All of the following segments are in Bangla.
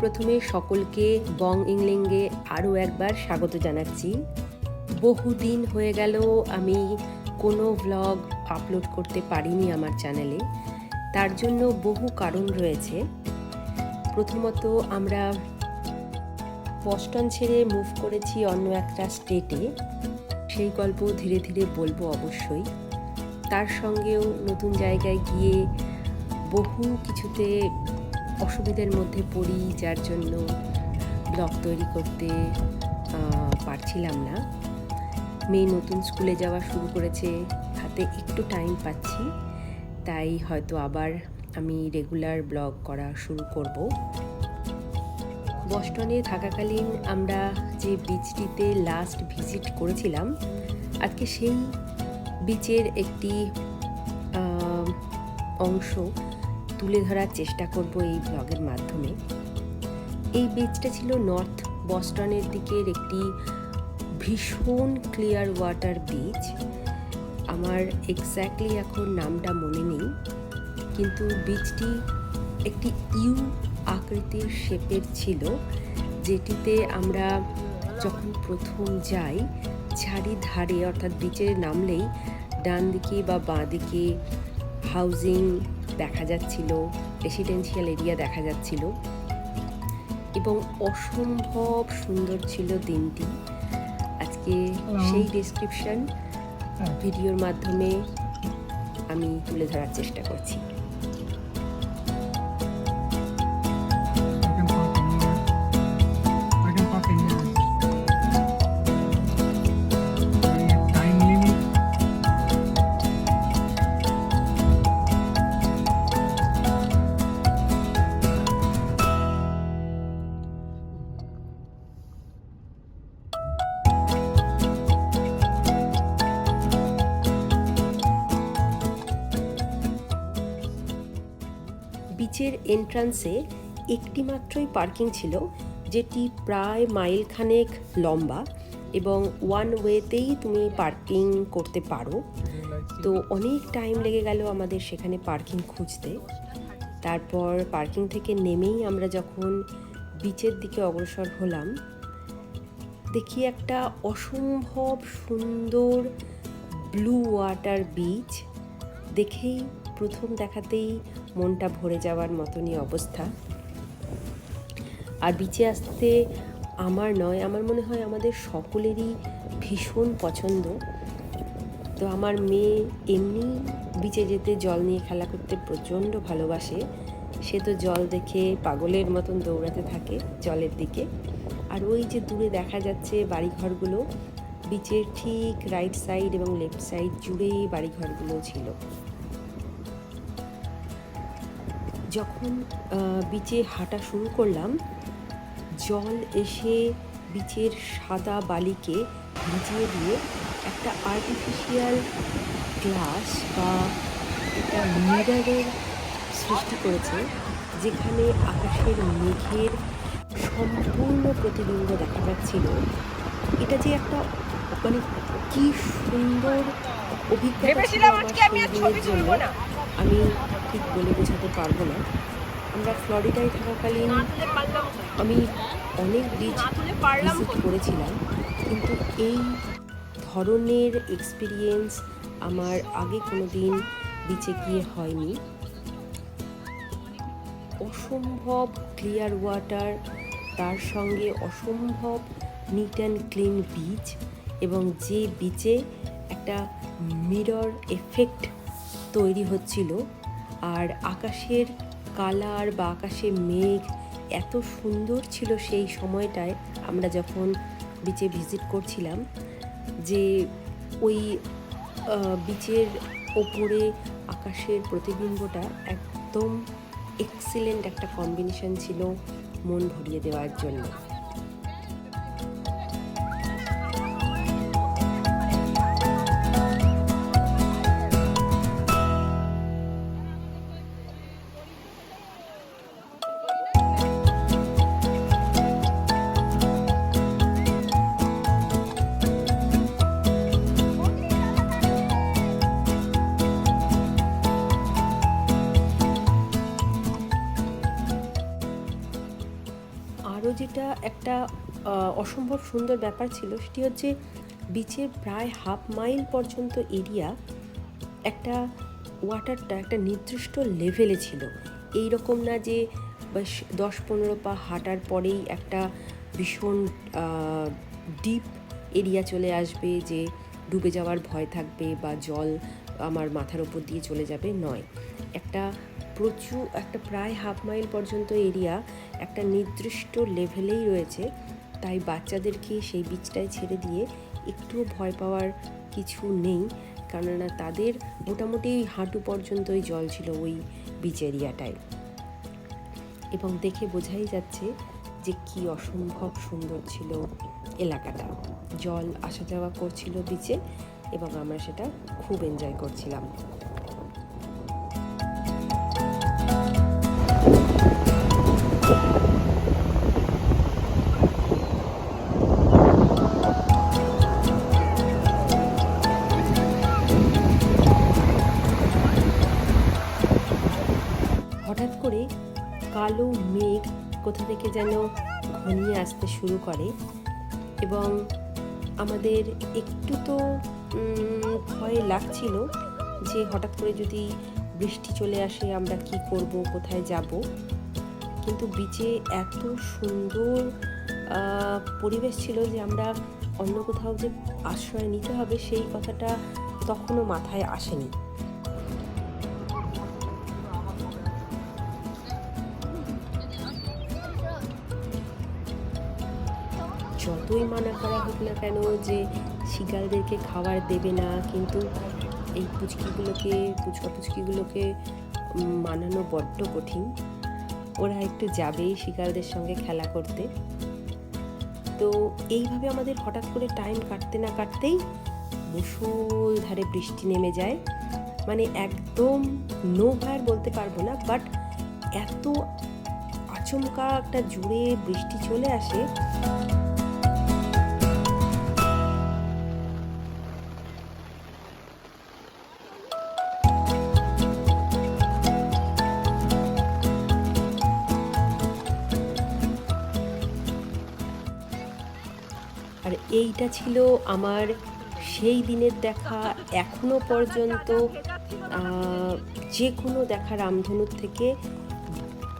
প্রথমে সকলকে বং ইংলিঙ্গে আরও একবার স্বাগত জানাচ্ছি। বহুদিন হয়ে গেল, আমি কোনো ভ্লগ আপলোড করতে পারিনি আমার চ্যানেলে তার জন্য বহু কারণ রয়েছে। প্রথমত, আমরা বস্টন ছেড়ে মুভ করেছি অন্য একটা স্টেটে সেই গল্প ধীরে ধীরে বলব অবশ্যই। তার সঙ্গেও নতুন জায়গায় গিয়ে বহু কিছুতে অসুবিধার মধ্যে পড়ি, যার জন্য ব্লগ তৈরি করতে পারছিলাম না। মেয়ে নতুন স্কুলে যাওয়া শুরু করেছে, হাতে একটু টাইম পাচ্ছি, তাই হয়তো আবার আমি রেগুলার ব্লগ করা শুরু করব। বস্টনে থাকাকালীন আমরা যে বিচটিতে লাস্ট ভিজিট করেছিলাম, আজকে সেই বিচের একটি অংশ তুলে ধরার চেষ্টা করব এই ব্লগের মাধ্যমে। এই বিচটা ছিল নর্থ বস্টনের দিকের একটি ভীষণ ক্লিয়ার ওয়াটার বিচ আমার এক্স্যাক্টলি এখন নামটা মনে নেই, কিন্তু বিচটি একটি ইউ আকৃতির শেপের ছিল, যেটিতে আমরা যখন প্রথম যাই, চারিধারে অর্থাৎ বিচে নামলেই ডান দিকে বা বাঁ দিকে হাউজিং দেখা যাচ্ছিল রেসিডেন্সিয়াল এরিয়া দেখা যাচ্ছিল। এবং অসম্ভব সুন্দর ছিল দিনটি। আজকে সেই ডেসক্রিপশন ভিডিওর মাধ্যমে আমি তুলে ধরার চেষ্টা করছি। বিচের এন্ট্রান্সে একটি মাত্রই পার্কিং ছিল, যেটি প্রায় মাইল খানেক লম্বা এবং ওয়ান ওয়েতেই তুমি পার্কিং করতে পারো। তো অনেক টাইম লেগে গেল আমাদের সেখানে পার্কিং খুঁজতে। তারপর পার্কিং থেকে নেমেই আমরা যখন বিচের দিকে অগ্রসর হলাম, দেখি একটা অসম্ভব সুন্দর ব্লু ওয়াটার বিচ দেখেই প্রথম দেখাতেই মনটা ভরে যাওয়ার মতনই অবস্থা। আর বিচে আসতে আমার নয়, আমার মনে হয় আমাদের সকলেরই ভীষণ পছন্দ। তো আমার মেয়ে এমনি বিচে যেতে জল নিয়ে খেলা করতে প্রচণ্ড ভালোবাসে। সে তো জল দেখে পাগলের মতন দৌড়াতে থাকে জলের দিকে। আর ওই যে দূরে দেখা যাচ্ছে বাড়িঘরগুলো বিচের ঠিক রাইট সাইড এবং লেফট সাইড জুড়েই বাড়িঘরগুলো ছিল। যখন বিচে হাঁটা শুরু করলাম জল এসে বিচের সাদা বালিকে ভিজিয়ে দিয়ে একটা আর্টিফিশিয়াল গ্লাস বা একটা মিরারের সৃষ্টি করেছে যেখানে আকাশের মেঘের সম্পূর্ণ প্রতিবিম্ব দেখা যাচ্ছিল এটা যে একটা মানে কি সুন্দর অভিজ্ঞতা ছিল আমার জন্য। আমি ঠিক বলে বোঝাতে পারব না আমরা ফ্লোরিডায় থাকাকালীন? আমি অনেক পারলাম ভিজিট করেছিলাম, কিন্তু এই ধরনের এক্সপিরিয়েন্স আমার আগে কোনো দিন বিচে গিয়ে হয়নি অসম্ভব ক্লিয়ার ওয়াটার তার সঙ্গে অসম্ভব নিট অ্যান্ড ক্লিন বিচ এবং যে বিচে একটা মিরর এফেক্ট তৈরি হচ্ছিল। আর আকাশের কালার বা আকাশে মেঘ এত সুন্দর ছিল সেই সময়টায় আমরা যখন বিচে ভিজিট করছিলাম যে ওই বিচের ওপরে আকাশের প্রতিবিম্বটা একদম এক্সিলেন্ট একটা কম্বিনেশন ছিল মন ভরিয়ে দেওয়ার জন্য। যেটা একটা অসম্ভব সুন্দর ব্যাপার ছিল। সেটি হচ্ছে বিচের প্রায় হাফ মাইল পর্যন্ত এরিয়া একটা ওয়াটারটা একটা নির্দিষ্ট লেভেলে ছিল। এই রকম না যে দশ পনেরো পা হাঁটার পরেই একটা ভীষণ ডিপ এরিয়া চলে আসবে যে ডুবে যাওয়ার ভয় থাকবে বা জল আমার মাথার ওপর দিয়ে চলে যাবে, নয়। একটা প্রচুর একটা প্রায় হাফ মাইল পর্যন্ত এরিয়া একটা নির্দিষ্ট লেভেলেই রয়েছে। তাই বাচ্চাদেরকে সেই বীজটায় ছেড়ে দিয়ে একটুও ভয় পাওয়ার কিছু নেই। কেননা তাদের মোটামুটি হাঁটু পর্যন্তই জল ছিল ওই বিচ এরিয়াটায় এবং দেখে বোঝাই যাচ্ছে যে কি অসম্ভব সুন্দর ছিল এলাকাটা। জল আসা যাওয়া করছিল বিচে এবং আমরা সেটা খুব এনজয় করছিলাম। কোথা যেন ঘনিয়ে আসতে শুরু করে এবং আমাদের একটু তো ভয় লাগছিল যে হঠাৎ করে যদি বৃষ্টি চলে আসে আমরা কি করব, কোথায় যাব। কিন্তু বিচে এত সুন্দর পরিবেশ ছিল যে আমরা অন্য কোথাও যে আশ্রয় নিতে হবে সেই কথাটা তখনও মাথায় আসেনি। যতই মানা করা হোক না কেন যে শিগালদেরকে খাবার দেবে না, কিন্তু এই পুচকিগুলোকে পুচকা পুচকিগুলোকে মানানো বড্ড কঠিন। ওরা একটু যাবেই শিকারদের সঙ্গে খেলা করতে। তো এইভাবে আমাদের হঠাৎ করে টাইম কাটতে না কাটতেই মুসুলধারে বৃষ্টি নেমে যায়। মানে একদম নো ভার বলতে পারব না বাট এত আচমকা একটা জুড়ে বৃষ্টি চলে আসে এইটা ছিল আমার সেই দিনের দেখা এখনও পর্যন্ত যে কোনো দেখা রামধনুর থেকে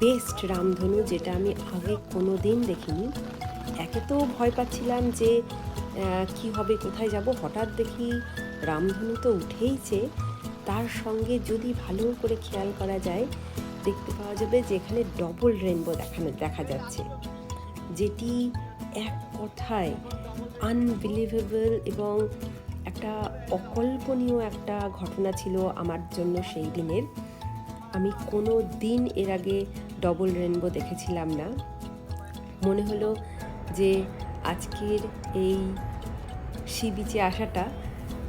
বেস্ট রামধনু যেটা আমি আগে কোনো দিন দেখিনি। একে তো ভয় পাচ্ছিলাম যে কি হবে, কোথায় যাব? হঠাৎ দেখি রামধনু তো উঠেইছে। তার সঙ্গে যদি ভালো করে খেয়াল করা যায়, দেখতে পাওয়া যাবে যে এখানে ডবল রেনবো দেখানো, দেখা যাচ্ছে। যেটি এক কথায় আনবিলিভেবল এবং একটা অকল্পনীয় একটা ঘটনা ছিল আমার জন্য সেই দিনের। আমি কোনো দিন এর আগে ডবল রেনবো দেখেছিলাম না। মনে হলো যে আজকের এই সি বিচে আসাটা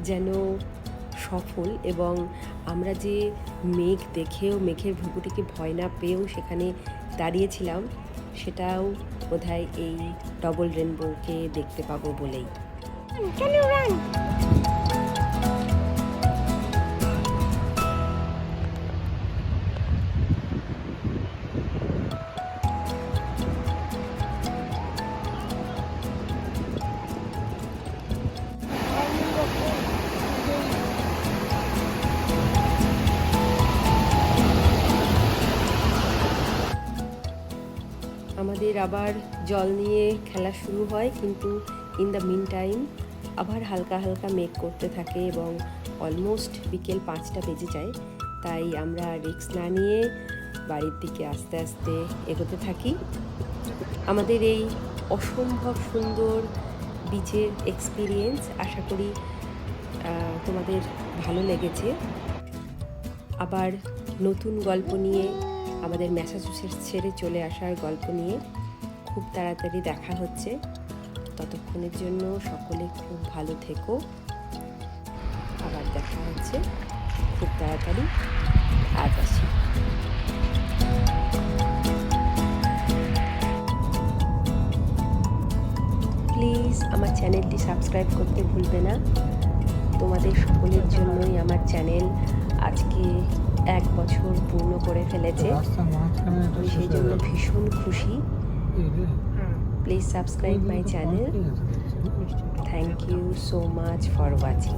যেন সফল এবং আমরা যে মেঘ দেখেও, মেঘের ভুকুটিকে ভয় না পেয়েও সেখানে দাঁড়িয়েছিলাম, সেটাও বোধহয় এই ডবল রেনবোকে দেখতে পাবো বলেই। আমাদের আবার জল নিয়ে খেলা শুরু হয়, কিন্তু ইন দ্য মিন টাইম আবার হালকা হালকা মেঘ করতে থাকে এবং অলমোস্ট বিকেল পাঁচটা বেজে যায়। তাই আমরা রিক্স না নিয়ে বাড়ির দিকে আস্তে আস্তে এগোতে থাকি। আমাদের এই অসম্ভব সুন্দর বিচের এক্সপিরিয়েন্স আশা করি তোমাদের ভালো লেগেছে। আবার নতুন গল্প নিয়ে আমাদের ম্যাসাচুসেটস ছেড়ে চলে আসার গল্প নিয়ে খুব তাড়াতাড়ি দেখা হচ্ছে। ততক্ষণের জন্য সকলে খুব ভালো থেকো। আবার দেখা হচ্ছে খুব তাড়াতাড়ি। আজ আসি। প্লিজ আমার চ্যানেলটি সাবস্ক্রাইব করতে ভুলবে না। তোমাদের সকলের জন্যই আমার চ্যানেল আজকে এক বছর পূর্ণ করে ফেলেছে। সেই জন্য ভীষণ খুশি। Please subscribe my channel thank you so much for watching